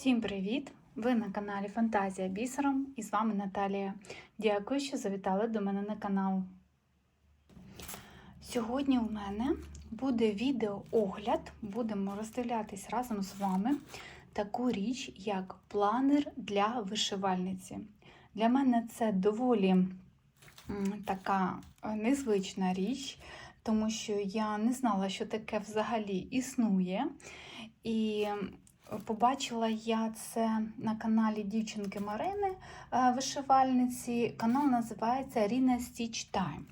Всім привіт! Ви на каналі Фантазія Бісером і з вами Наталія. Дякую, що завітали до мене на канал. Сьогодні у мене буде відеоогляд. Будемо роздивлятись разом з вами таку річ, як планер для вишивальниці. Для мене це доволі така е, незвична річ, тому що я не знала, що таке взагалі існує. І Побачила я це на каналі дівчинки Марини е, вишивальниці. Канал називається Rina Stitch Time.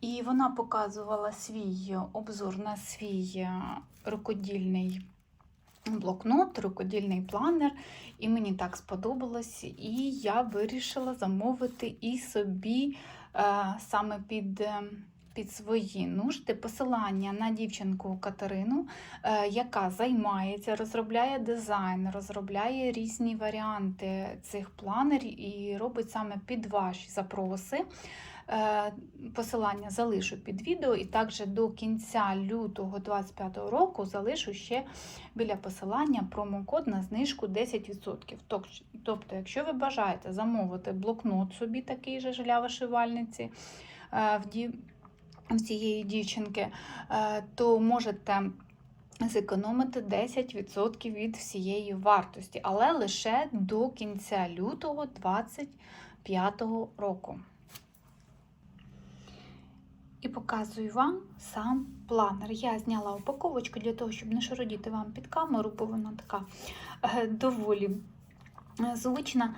І вона показувала свій обзор на свій е, рукодільний блокнот, рукодільний планер. І мені так сподобалось. І я вирішила замовити і собі е, саме під. Під свої нужди посилання на дівчинку Катерину, е, яка займається, розробляє дизайн, розробляє різні варіанти цих планерів і робить саме під ваші запроси. Е, Посилання залишу під відео, і також до кінця лютого 2025 року залишу ще біля посилання промокод на знижку 10%. Тобто, якщо ви бажаєте замовити блокнот собі такий же для вишивальниці, е, в в цієї дівчинки, е, то можете зекономити 10% від всієї вартості, але лише до кінця лютого 2025 року. І показую вам сам планер. Я зняла упаковочку для того, щоб не шародіти вам під камеру, бо вона така е, доволі е, звучна.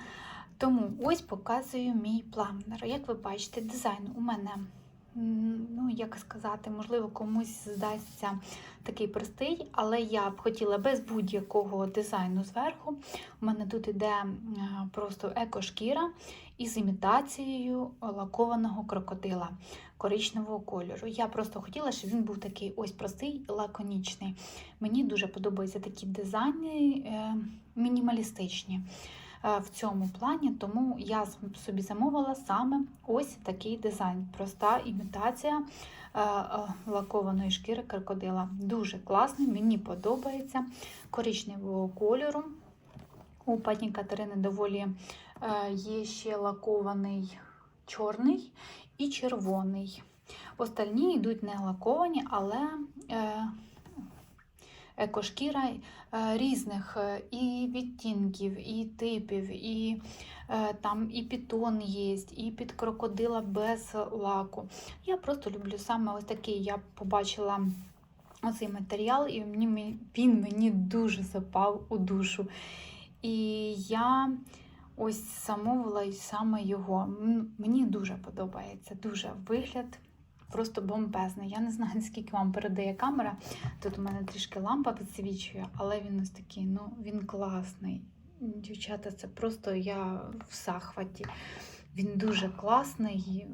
Тому ось показую мій планер. Як ви бачите, дизайн у мене ну, як сказати, можливо, комусь здасться такий простий, але я б хотіла без будь-якого дизайну зверху. У мене тут іде просто екошкіра із імітацією лакованого крокодила коричневого кольору. Я просто хотіла, щоб він був такий ось простий, лаконічний. Мені дуже подобаються такі дизайни е, мінімалістичні в цьому плані, тому я собі замовила саме ось такий дизайн. Проста імітація е, е, лакованої шкіри крокодила. Дуже класний, мені подобається коричневого кольору. У пані Катерини доволі е, є ще лакований чорний і червоний. Остальні йдуть не лаковані, але е, екошкіра е, різних е, і відтінків, і типів, і е, там і пітон є, і під крокодила без лаку. Я просто люблю саме ось такий. Я побачила оцей матеріал, і він мені дуже запав у душу. І я ось замовила саме його. Мені дуже подобається, дуже вигляд. Просто бомбезний. Я не знаю, наскільки вам передає камера. Тут у мене трішки лампа підсвічує, але він ось такий, ну він класний. Дівчата, це просто я в захваті. Він дуже класний,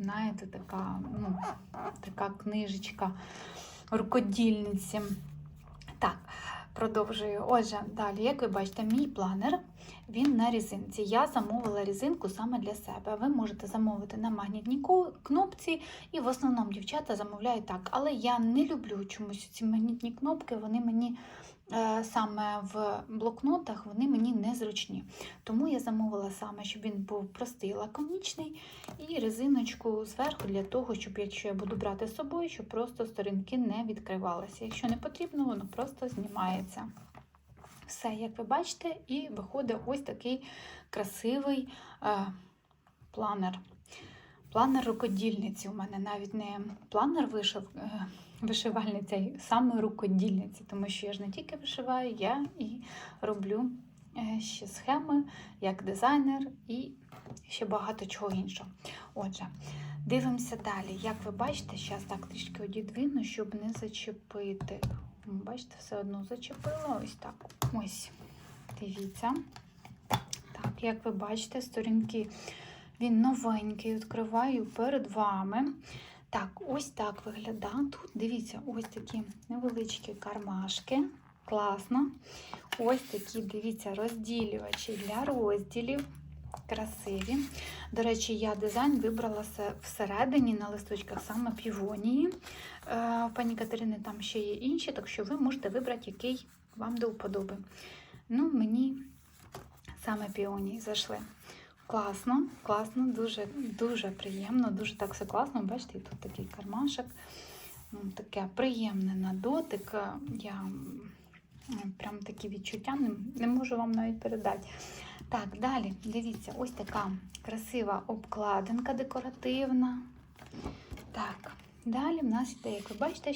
знаєте, така, ну, така книжечка рукодільниці. Так, продовжую. Отже, далі, як ви бачите, мій планер він на різинці. Я замовила різинку саме для себе. Ви можете замовити на магнітній кнопці, і в основному дівчата замовляють так. Але я не люблю чомусь ці магнітні кнопки, вони мені саме в блокнотах вони мені незручні. Тому я замовила саме, щоб він був простий, лаконічний, і резиночку зверху для того, щоб якщо я буду брати з собою, щоб просто сторінки не відкривалися. Якщо не потрібно, воно просто знімається. Все, як ви бачите, і виходить ось такий красивий е, планер. Планер рукодільниці. У мене навіть не планер вишив, е, вишивальниця, а саме рукодільниці, тому що я ж не тільки вишиваю, я і роблю е, ще схеми як дизайнер і ще багато чого іншого. Отже, дивимося далі. Як ви бачите, зараз так трішки одідвину, щоб не зачепити. Бачите, все одно зачепила. Ось так. Ось. Дивіться. Так, як ви бачите, сторінки він новенький, відкриваю перед вами. Так, ось так виглядає. Тут дивіться, ось такі невеличкі кармашки. Класно. Ось такі, дивіться, розділювачі для розділів. Красиві. До речі, я дизайн вибрала всередині на листочках саме півонії. Е, пані Катерини там ще є інші, так що ви можете вибрати, який вам до вподоби. Ну, мені саме піонії зайшли. Класно, класно, дуже, дуже приємно, дуже так все класно. Бачите, тут такий кармашок. Ну, таке приємне на дотик. Я прям такі відчуття не, не можу вам навіть передати. Так, далі, дивіться, ось така красива обкладинка декоративна. Так, далі в нас йде, як ви бачите,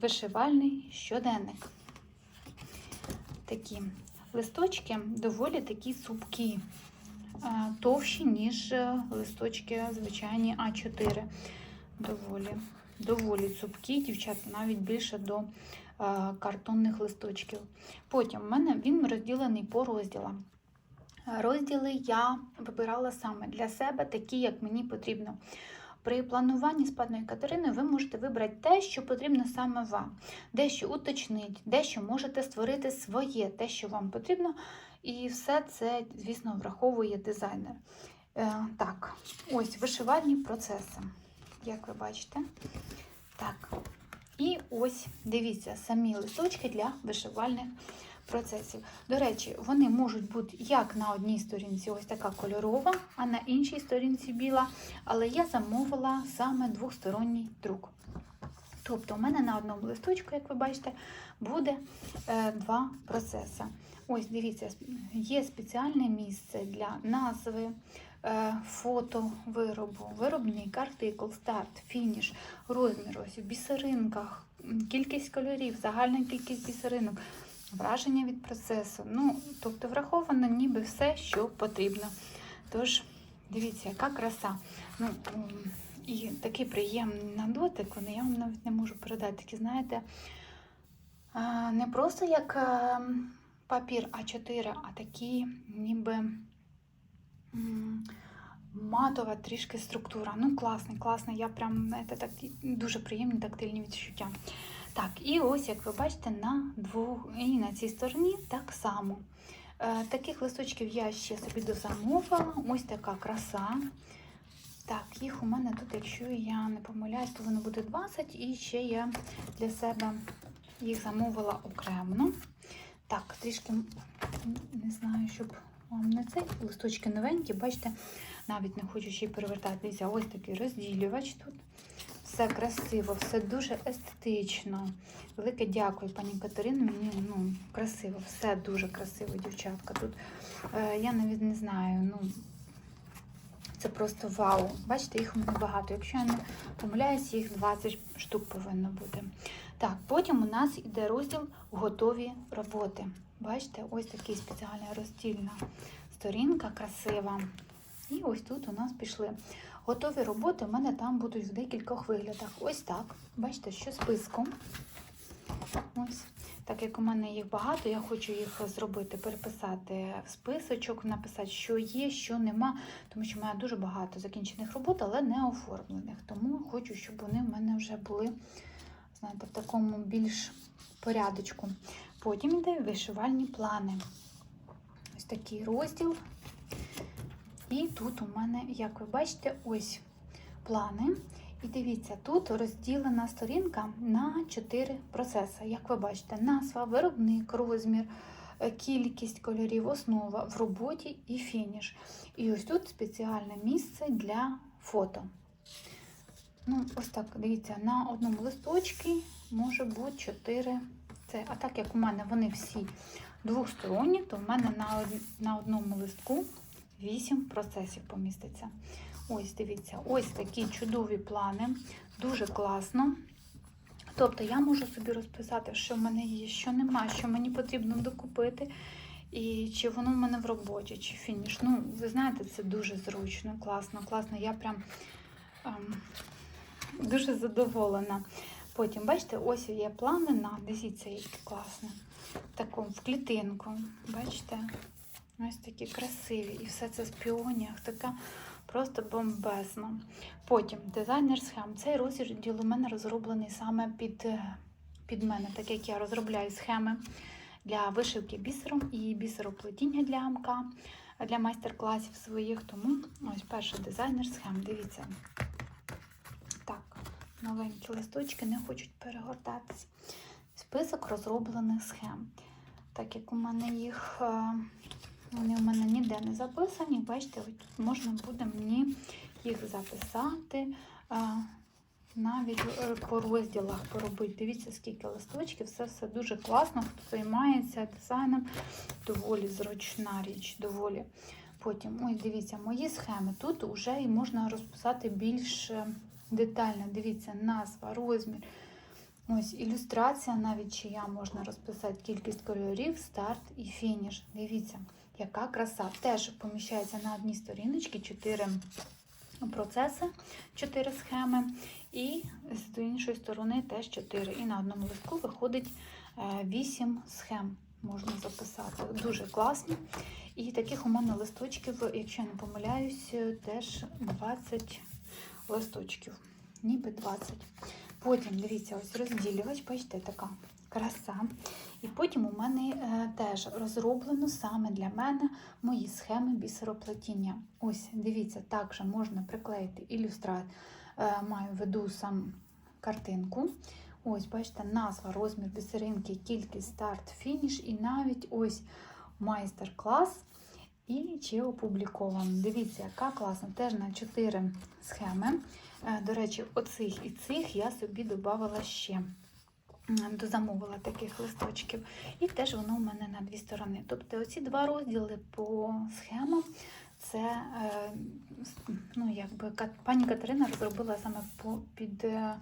вишивальний щоденник. Такі листочки доволі такі цупкі, е, товщі, ніж е, листочки звичайні А4. Доволі, доволі цупкі, дівчата, навіть більше до е, картонних листочків. Потім в мене він розділений по розділам. Розділи я вибирала саме для себе, такі, як мені потрібно. При плануванні з паною Катериною ви можете вибрати те, що потрібно саме вам, дещо уточнити, дещо можете створити своє, те, що вам потрібно, і все це, звісно, враховує дизайнер. Е, так, ось вишивальні процеси, як ви бачите. Так, і ось дивіться самі листочки для вишивальних процесів. До речі, вони можуть бути як на одній сторінці, ось така кольорова, а на іншій сторінці біла. Але я замовила саме двосторонній друк. Тобто, у мене на одному листочку, як ви бачите, буде е, два процеси. Ось, дивіться, є спеціальне місце для назви, е, фото виробу, виробник, артикул, старт, фініш, розмір, ось в бісеринках, кількість кольорів, загальна кількість бісеринок, враження від процесу. Ну, тобто враховано ніби все, що потрібно. Тож, дивіться, яка краса. Ну, і такий приємний на дотик, вони я вам навіть не можу передати. Такі, знаєте, не просто як е, папір А4, а такі ніби матова трішки структура. Ну, класний, класний. Я прям, знаєте, так, дуже приємні тактильні відчуття. Так, і ось, як ви бачите, на двох і на цій стороні так само. Е, таких листочків я ще собі дозамовила. Ось така краса. Так, їх у мене тут, якщо я не помиляюсь, то воно буде 20, і ще я для себе їх замовила окремо. Так, трішки не знаю, щоб вам не цей листочки новенькі, бачите, навіть не хочу ще й перевертати. Ось такий розділювач тут. Все красиво, все дуже естетично. Велике дякую, пані Катерині. Мені ну, красиво, все дуже красиво, дівчатка. Тут е, я навіть не знаю, ну це просто вау. Бачите, їх багато. Якщо я не помиляюсь, їх 20 штук повинно бути. Так, потім у нас іде розділ готові роботи. Бачите, ось такий спеціальна роздільна сторінка, красива. І ось тут у нас пішли. Готові роботи у мене там будуть в декількох виглядах. Ось так. Бачите, що списком. Ось. Так як у мене їх багато, я хочу їх зробити, переписати в списочок, написати, що є, що нема, тому що в дуже багато закінчених робот, але не оформлених. Тому хочу, щоб вони в мене вже були, знаєте, в такому більш порядочку. Потім йде вишивальні плани. Ось такий розділ. І тут у мене, як ви бачите, ось плани. І дивіться, тут розділена сторінка на 4 процеси. Як ви бачите, назва, виробник, розмір, е, кількість кольорів, основа в роботі і фініш. І ось тут спеціальне місце для фото. Ну, ось так, дивіться, на одному листочці може бути 4. Це, а так як у мене вони всі двосторонні, то в мене на, на одному листку 8 процесів поміститься. Ось, дивіться, ось такі чудові плани, дуже класно. Тобто я можу собі розписати, що в мене є, що нема, що мені потрібно докупити, і чи воно в мене в роботі, чи фініш. Ну, ви знаєте, це дуже зручно, класно, класно. Я прям ем, дуже задоволена. Потім, бачите, ось є плани на, дивіться, які класні. Таку в клітинку. Бачите? Ось такі красиві. І все це з піоніях, така просто бомбезна. Потім дизайнер схем. Цей розділ у мене розроблений саме під, е, під мене, так як я розробляю схеми для вишивки бісером і бісероплетіння для АМК, для майстер-класів своїх. Тому ось перший дизайнер схем. Дивіться. Так, новенькі листочки не хочуть перегортатися. Список розроблених схем. так як у мене їх, е, вони у мене ніде не записані. Бачите, ось тут можна буде мені їх записати. Навіть е, по розділах поробити. Дивіться, скільки листочків, все все дуже класно. Хто займається дизайном, доволі зручна річ, доволі. Потім, ось дивіться, мої схеми. Тут вже і можна розписати більш е, детально. Дивіться, назва, розмір. Ось ілюстрація, навіть чия можна розписати кількість кольорів, старт і фініш. Дивіться, яка краса. Теж поміщається на одній сторіночці 4 процеси, 4 схеми. І з іншої сторони теж 4. І на одному листку виходить 8 схем можна записати. Дуже класно. І таких у мене листочків, якщо я не помиляюсь, теж 20 листочків. Ніби 20. Потім, дивіться, ось розділювач, бачите, така краса. І потім у мене е, теж розроблено саме для мене мої схеми бісероплетіння. Ось, дивіться, також можна приклеїти ілюстрацію. Е, маю в виду сам картинку. Ось, бачите, назва, розмір бісеринки, кількість, старт, фініш, і навіть ось майстер-клас. І чи опубліковано. Дивіться, яка класна. Теж на 4 схеми. Е, До речі, оцих і цих я собі додавала ще. Дозамовила таких листочків. І теж воно у мене на дві сторони. Тобто оці два розділи по схемам. Це е, ну, якби пані Катерина розробила саме під е,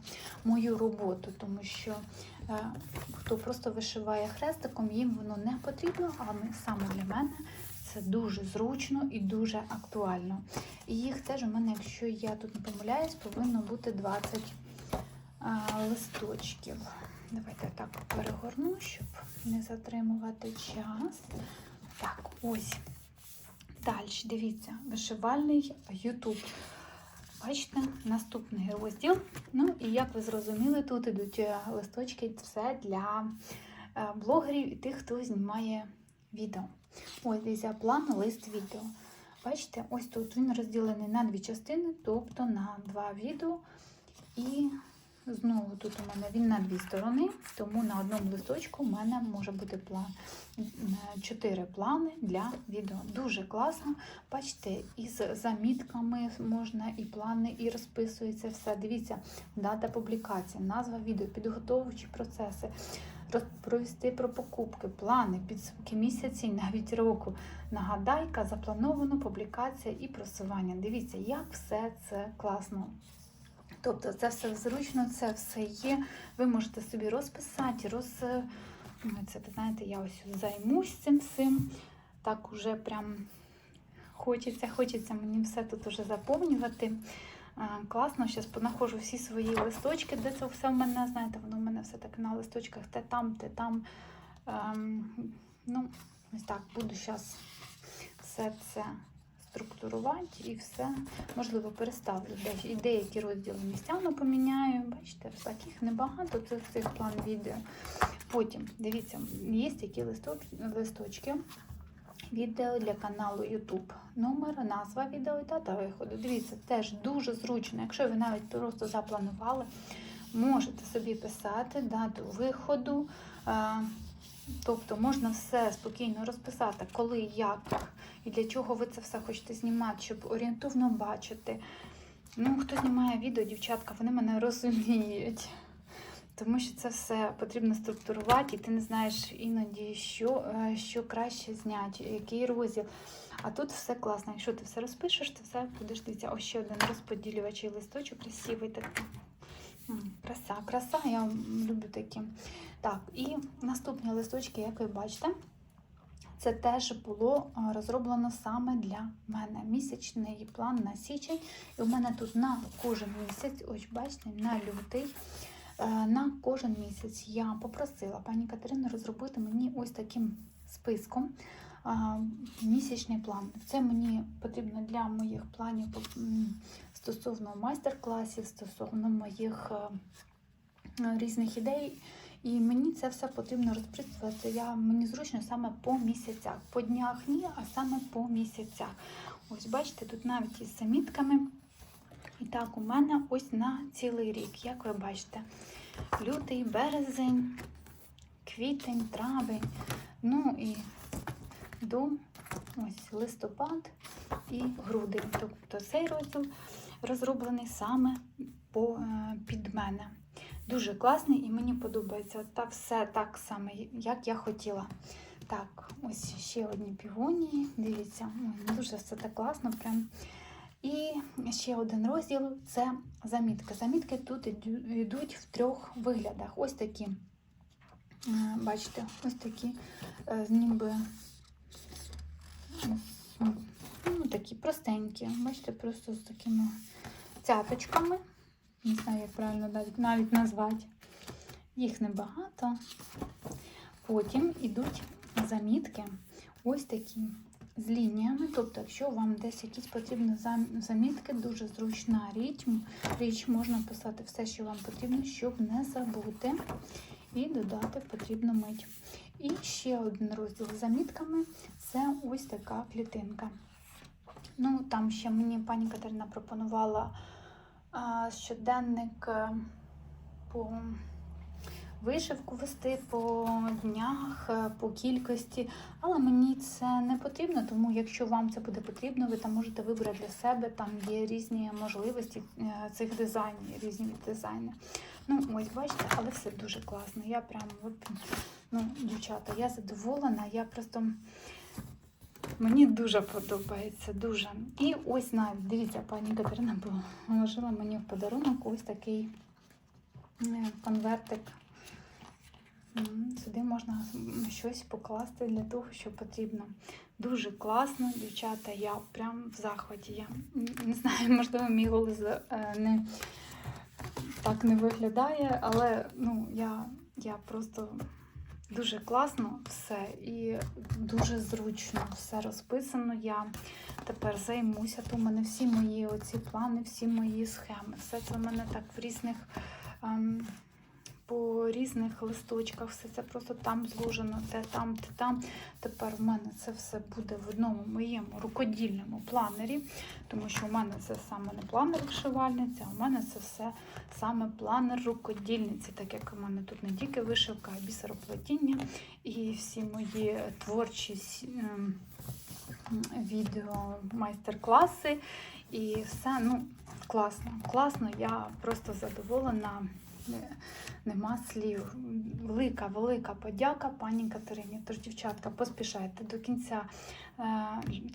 мою роботу, тому що е, хто просто вишиває хрестиком, їм воно не потрібно, а саме для мене це дуже зручно і дуже актуально. І їх теж у мене, якщо я тут не помиляюсь, повинно бути 20 листочків. Давайте так перегорну, щоб не затримувати час. Так, ось. Далі, дивіться, вишивальний YouTube. Бачите, наступний розділ. Ну, і як ви зрозуміли, тут ідуть е, листочки, все для е, блогерів і тих, хто знімає відео. Ось дивіться, план лист відео. Бачите, ось тут він розділений на дві частини, тобто на два відео. І знову тут у мене він на дві сторони, тому на одному листочку у мене може бути план. е, Чотири плани для відео. Дуже класно. Бачите, із замітками можна і плани, і розписується все. Дивіться, дата публікації, назва відео, підготовчі процеси, розповісти про покупки, плани, підсумки місяці, навіть року. Нагадайка, заплановано публікація і просування. Дивіться, як все це класно. Тобто це все зручно, це все є. Ви можете собі розписати, роз... ну, це, знаєте, я ось займусь цим всім. Так уже прям хочеться, хочеться мені все тут уже заповнювати. Класно, зараз понаходжу всі свої листочки, де це все в мене, знаєте, воно в мене все так на листочках, те там, те там. Ем, ну, ось так, буду зараз все це структурувати і все. Можливо, переставлю десь і деякі розділи місцями поміняю. Бачите, таких небагато це цих план відео. Потім, дивіться, є такі листочки. Відео для каналу YouTube. Номер, назва відео і дата виходу. Дивіться, теж дуже зручно. Якщо ви навіть просто запланували, можете собі писати дату виходу. е, Тобто можна все спокійно розписати, коли, як і для чого ви це все хочете знімати, щоб орієнтовно бачити. Ну, хто знімає відео, дівчатка, вони мене розуміють. Тому що це все потрібно структурувати, і ти не знаєш іноді, що, е, що краще зняти, який розділ. А тут все класно. Якщо ти все розпишеш, ти все будеш дивитися. Ось ще один розподілювачий листочок, красивий такий. Краса, краса, я люблю такі. Так, і наступні листочки, як ви бачите, це теж було розроблено саме для мене. Місячний план на січень. І у мене тут на кожен місяць, ось бачите, на лютий. е, На кожен місяць я попросила пані Катерину розробити мені ось таким списком місячний план. Це мені потрібно для моїх планів стосовно майстер-класів, стосовно моїх е, різних ідей. І мені це все потрібно розписувати. Я, мені зручно саме по місяцях. По днях ні, а саме по місяцях. Ось бачите, тут навіть із замітками. І так, у мене ось на цілий рік, як ви бачите, лютий, березень, квітень, травень, Ну і до ось листопад і грудень. Тобто цей розділ розроблений саме по, е, під мене. Дуже класний і мені подобається. Та все так само, як я хотіла. Так, ось ще одні півонії. Дивіться, ой, дуже все так класно. Прям. І ще один розділ це замітки. Замітки тут йдуть в трьох виглядах. Ось такі, е, бачите, ось такі, е, ніби ну, такі простенькі. Бачите, просто з такими цяточками. Не знаю, як правильно навіть, назвати. Їх небагато. Потім йдуть замітки ось такі з лініями. Тобто, якщо вам десь якісь потрібні замітки, дуже зручна річ. Річ можна писати все, що вам потрібно, щоб не забути. І додати потрібну мить. І ще один розділ з замітками це ось така клітинка. Ну, там ще мені пані Катерина пропонувала щоденник е, по вишивку вести по днях, е, по кількості, але мені це не потрібно, тому якщо вам це буде потрібно, ви там можете вибрати для себе. Там є різні можливості е, цих дизайнів, різні дизайни. Ну, ось бачите, але все дуже класно. Я прям, от, ну, дівчата, я задоволена, я просто. Мені дуже подобається, дуже. І ось навіть, дивіться, пані Катерина положила мені в подарунок ось такий е, конвертик. Сюди можна щось покласти для того, що потрібно. Дуже класно, дівчата. Я прям в захваті. Я не знаю, можливо, мій голос е, не так не виглядає, але ну, я, я просто дуже класно все і дуже зручно все розписано. Я тепер займуся. То в мене всі мої оці плани, всі мої схеми. Все це в мене так в різних. ем, по різних листочках, все це просто там зложено, те там, те там. Тепер в мене це все буде в одному моєму рукодільному планері, тому що в мене це саме не планер вишивальниці, а в мене це все саме планер рукодільниці, так як у мене тут не тільки вишивка, а бісероплетіння і всі мої творчі ем, відео, майстер-класи. І все, ну, класно, класно, я просто задоволена. Не- Нема слів. Велика, велика подяка пані Катерині. Тож, дівчатка, поспішайте до кінця е,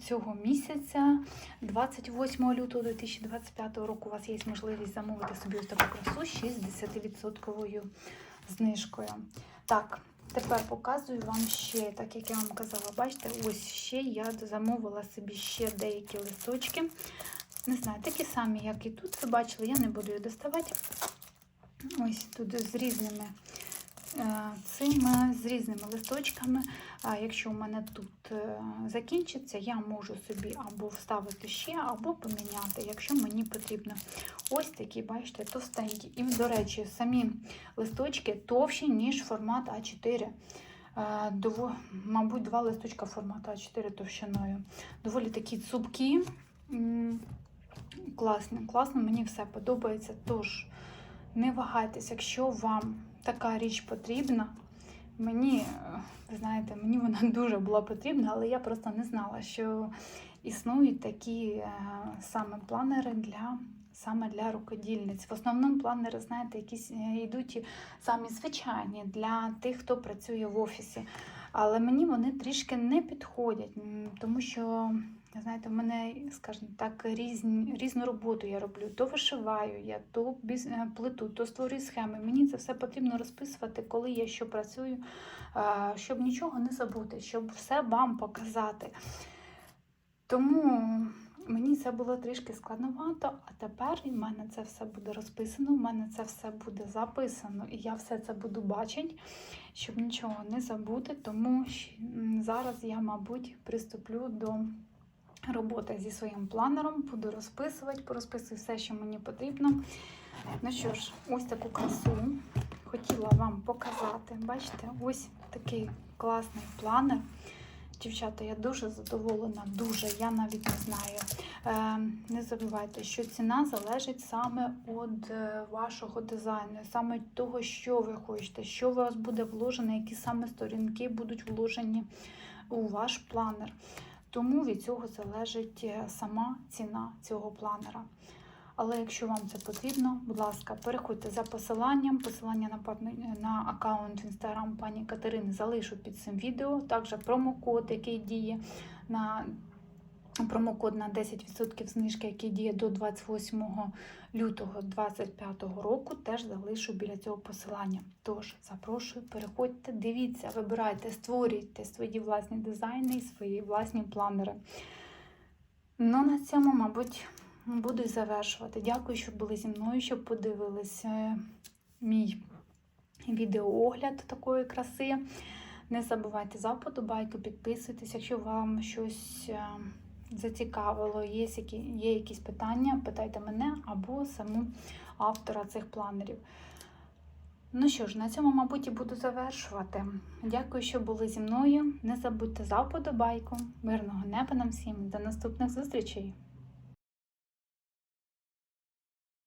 цього місяця, 28 лютого 2025 року, у вас є можливість замовити собі ось таку красу з 60% знижкою. Так, тепер показую вам ще, так як я вам казала, бачите, ось ще я замовила собі ще деякі листочки. Не знаю, такі самі, як і тут. Ви бачили, я не буду їх доставати. Ось тут з різними е, цими, з різними листочками. А якщо у мене тут е, закінчиться, я можу собі або вставити ще, або поміняти, якщо мені потрібно. Ось такі, бачите, товстенькі. І, до речі, самі листочки товщі, ніж формат А4. Е, дово- Мабуть, два листочка формату А4 товщиною. Доволі такі цупкі. М, Класно, класно, мені все подобається. Тож, не вагайтесь, якщо вам така річ потрібна. Мені, е, ви знаєте, мені вона дуже була потрібна, але я просто не знала, що існують такі е, саме планери для. Саме для рукодільниць. В основному планери, знаєте, якісь е, йдуть самі звичайні для тих, хто працює в офісі. Але мені вони трішки не підходять, тому що, знаєте, в мене, скажімо так, різні, різну роботу я роблю. То вишиваю я, то біз- е, плету, то створюю схеми. Мені це все потрібно розписувати, коли я що працюю, щоб нічого не забути, щоб все вам показати. Тому мені це було трішки складновато, а тепер в мене це все буде розписано, в мене це все буде записано, і я все це буду бачити, щоб нічого не забути. Тому зараз я, мабуть, приступлю до роботи зі своїм планером, буду розписувати, порозписую все, що мені потрібно. Ну що ж, ось таку красу хотіла вам показати. Бачите, ось такий класний планер. Дівчата, я дуже задоволена, дуже, я навіть не знаю. Е, не забувайте, що ціна залежить саме від е, вашого дизайну, саме від того, що ви хочете, що у вас буде вложено, які саме сторінки будуть вложені у ваш планер. Тому від цього залежить е, сама ціна цього планера. Але якщо вам це потрібно, будь ласка, переходьте за посиланням. Посилання на, партнер- на аккаунт в інстаграм пані Катерини залишу під цим відео. Також промокод, який діє на промокод на 10% знижки, який діє до 28 лютого 2025 року, теж залишу біля цього посилання. Тож запрошую, переходьте, дивіться, вибирайте, створюйте свої власні дизайни і свої власні планери. Ну, на цьому, мабуть, буду завершувати. Дякую, що були зі мною, що подивились е, мій відеоогляд такої краси. Не забувайте за вподобайку, підписуйтесь, якщо вам щось е, зацікавило, є, які, є якісь питання, питайте мене або саму автора цих планерів. Ну що ж, на цьому, мабуть, і буду завершувати. Дякую, що були зі мною. Не забудьте за вподобайку. Мирного неба нам всім. До наступних зустрічей!